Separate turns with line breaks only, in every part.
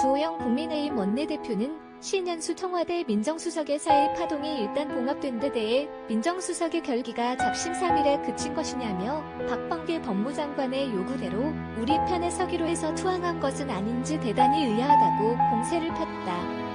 주호영 국민의힘 원내대표는 신현수 청와대 민정수석의 사의 파동이 일단 봉합된 데 대해 민정수석의 결기가 잡심삼일에 그친 것이냐며 박범계 법무장관의 요구대로 우리 편에 서기로 해서 투항한 것은 아닌지 대단히 의아하다고 공세를 폈다.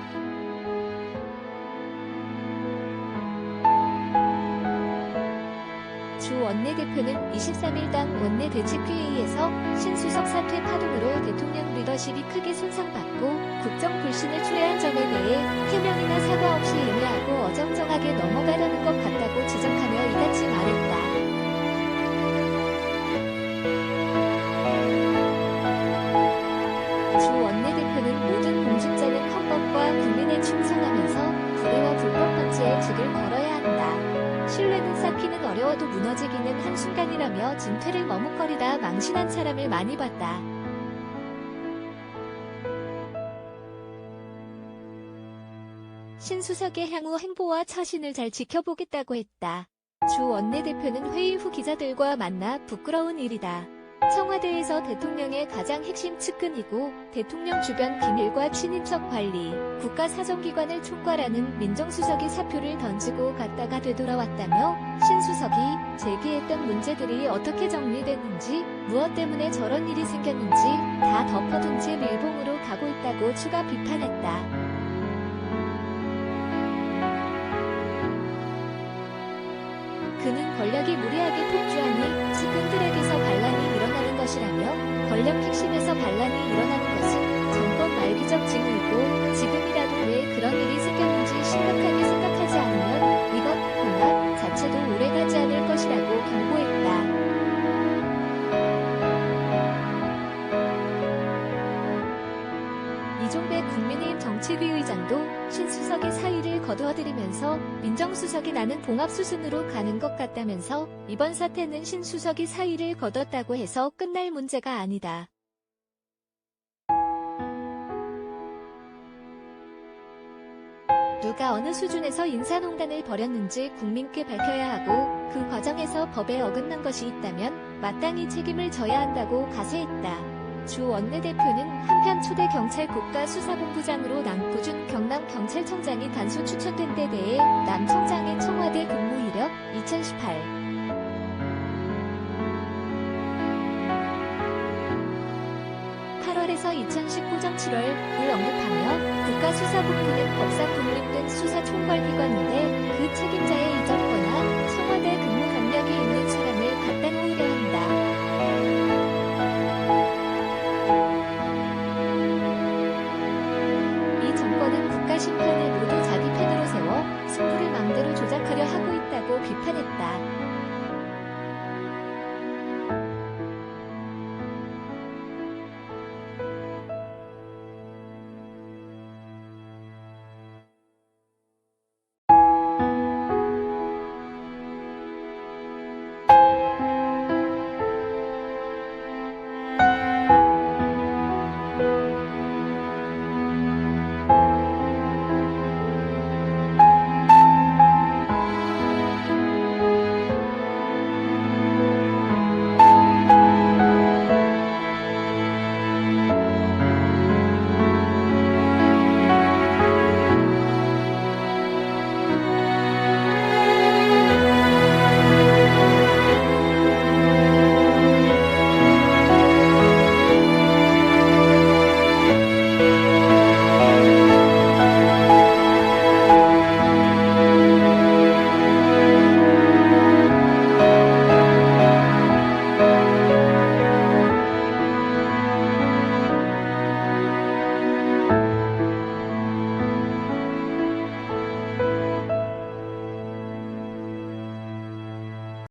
주 원내대표는 23일 당 원내대책회의에서 신수석 사퇴 파동으로 대통령 리더십이 크게 손상받고 국정 불신을 초래한 점에 대해 해명이나 사과 없이 인내하고 어정쩡하게 넘어가려는 것 같다고 지적하며 이같이 말했다. 주 원내대표는 모든 공직자는 헌법과 국민에 충성하면서 불의와 불법 방지에 직을 한다. 신뢰는 쌓기는 어려워도 무너지기는 한순간이라며 진퇴를 머뭇거리다 망신한 사람을 많이 봤다. 신수석의 향후 행보와 처신을 잘 지켜보겠다고 했다. 주 원내대표는 회의 후 기자들과 만나 부끄러운 일이다. 청와대에서 대통령의 가장 핵심 측근이고 대통령 주변 기밀과 친인척 관리, 국가사정기관을 총괄하는 민정수석이 사표를 던지고 갔다가 되돌아왔다며 신수석이 제기했던 문제들이 어떻게 정리됐는지 무엇 때문에 저런 일이 생겼는지 다 덮어둔 채 밀봉으로 가고 있다고 추가 비판했다. 그는 권력이 무리하게 폭주하 이종배 국민의힘 정책위 의장도 신수석의 사의를 거두어들이면서 민정수석이 나는 봉합수순으로 가는 것 같다면서 이번 사태는 신수석이 사의를 거뒀다고 해서 끝날 문제가 아니다. 누가 어느 수준에서 인사농단을 벌였는지 국민께 밝혀야 하고 그 과정에서 법에 어긋난 것이 있다면 마땅히 책임을 져야 한다고 가세했다. 주 원내대표는 한편 초대 경찰 국가수사본부장으로 남구준 경남경찰청장이 단수 추천된 데 대해 남 청장의 청와대 근무 이력 2018 8월에서 2019년 7월을 언급하며 국가수사본부는 법상 독립된 수사총괄기관인데 그 책임자의 이전이거나